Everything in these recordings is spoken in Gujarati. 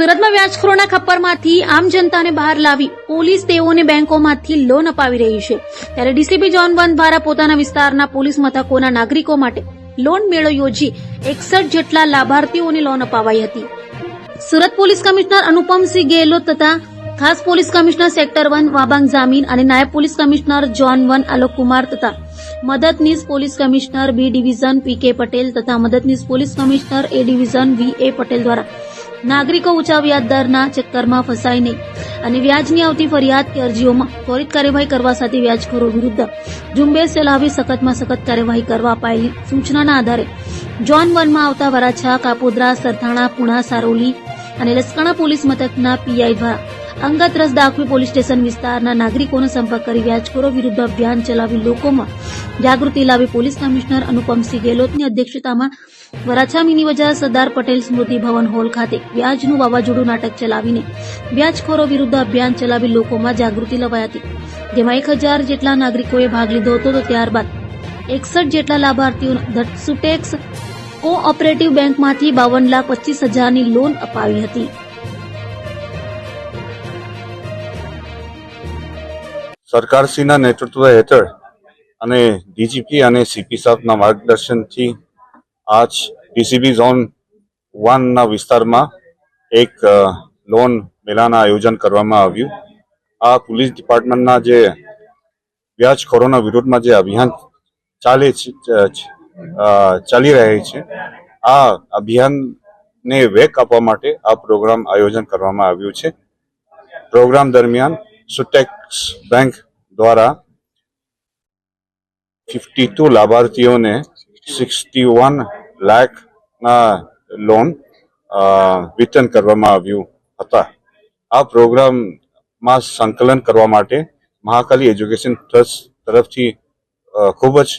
સુરતમાં વ્યાજખોરોના ખપ્પરમાંથી આમ જનતાને બહાર લાવી પોલીસ તેઓને બેંકોમાંથી લોન અપાવી રહી છે. ત્યારે ડીસીપી જોન વન દ્વારા પોતાના વિસ્તારના પોલીસ મથકોના નાગરિકો માટે લોન મેળો યોજી એકસઠ જેટલા લાભાર્થીઓને લોન અપાવાઈ હતી. સુરત પોલીસ કમિશનર અનુપમસિંહ ગેહલોત તથા ખાસ police commissioner sector one Wabang Jamir અને નાયબ police commissioner zone one Alok Kumar તથા મદદનીશ police commissioner B division P K Patel તથા મદદનીશ police commissioner A division V A Patel દ્વારા નાગરિકો ઊંચા વ્યાજદરના ચક્કરમાં ફસાય નહીં. અને વ્યાજની આવતી ફરિયાદ કે અરજીઓમાં ત્વરિત કાર્યવાહી કરવા સાથે વ્યાજખોરો વિરુદ્ધ ઝુંબેશ ચલાવી સખતમાં સખત કાર્યવાહી કરવા અપાયેલી સૂચનાના આધારે જોન વનમાં આવતા વરાછા, કાપોદ્રા, સરથાણા, પુણા, સારોલી અને લસકાણા પોલીસ મથકના પીઆઈ દ્વારા અંગત રસ દાખવી પોલીસ સ્ટેશન વિસ્તારના નાગરિકોનો સંપર્ક કરી વ્યાજખોરો વિરુદ્ધ અભિયાન ચલાવી લોકોમાં જાગૃતિ લાવી પોલીસ કમિશનર અનુપમસિંહ ગેહલોતની અધ્યક્ષતામાં વરાછા મિની બજાર સરદાર પટેલ સ્મૃતિ ભવન હોલ ખાતે વ્યાજનું વાવાઝોડું નાટક ચલાવીને વ્યાજખોરો વિરુદ્ધ અભિયાન ચલાવી લોકોમાં જાગૃતિ લવાઈ હતી જેમાં એક હજાર જેટલા નાગરિકોએ ભાગ લીધો હતો તો ત્યારબાદ એકસઠ જેટલા લાભાર્થીઓને ધ સુટેક્સ કોઓપરેટિવ બેંકમાંથી બાવન લાખ પચીસ હજારની લોન અપાવી હતી. સરકારશ્રીના નેતૃત્વ હેઠળ અને ડીજીપી અને સીપી સાહેબના માર્ગદર્શનથી આજ ડીસીબી ઝોન વનના વિસ્તારમાં એક લોન મેળાના આયોજન કરવામાં આવ્યું. આ પોલીસ ડિપાર્ટમેન્ટના જે વ્યાજખોરોના વિરોધમાં જે અભિયાન ચાલે છે ચાલી રહે છે, આ અભિયાનને વેગ આપવા માટે આ પ્રોગ્રામ આયોજન કરવામાં આવ્યું છે. પ્રોગ્રામ દરમિયાન સુટેક્સ બેંક દ્વારા ફિફ્ટી ટુ લાભાર્થીઓને સિક્સટી વન લાખના લોન વિતરણ કરવામાં આવ્યું હતા. આ પ્રોગ્રામમાં સંકલન કરવા માટે મહાકાલી એજ્યુકેશન ટ્રસ્ટ તરફથી ખૂબ જ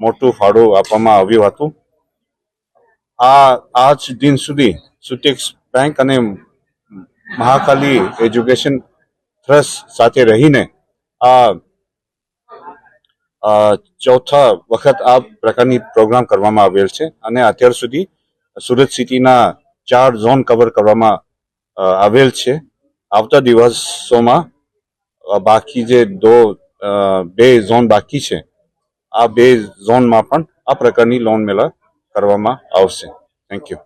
મોટું ફાળો આપવામાં આવ્યું હતું. આ, આજ દિન સુધી સુટેક્સ બેંક અને મહાકાલી એજ્યુકેશન ટ્રસ્ટ સાથે રહીને આ ચોથા વખત આ પ્રકારની પ્રોગ્રામ કરવામાં આવેલ છે અને અત્યાર સુધી સુરત સિટીના ચાર ઝોન કવર કરવામાં આવેલ છે. આવતા દિવસોમાં બાકી જે દો બે ઝોન બાકી છે, આ બે ઝોનમાં પણ આ પ્રકારની લોન મેળા કરવામાં આવશે. Thank you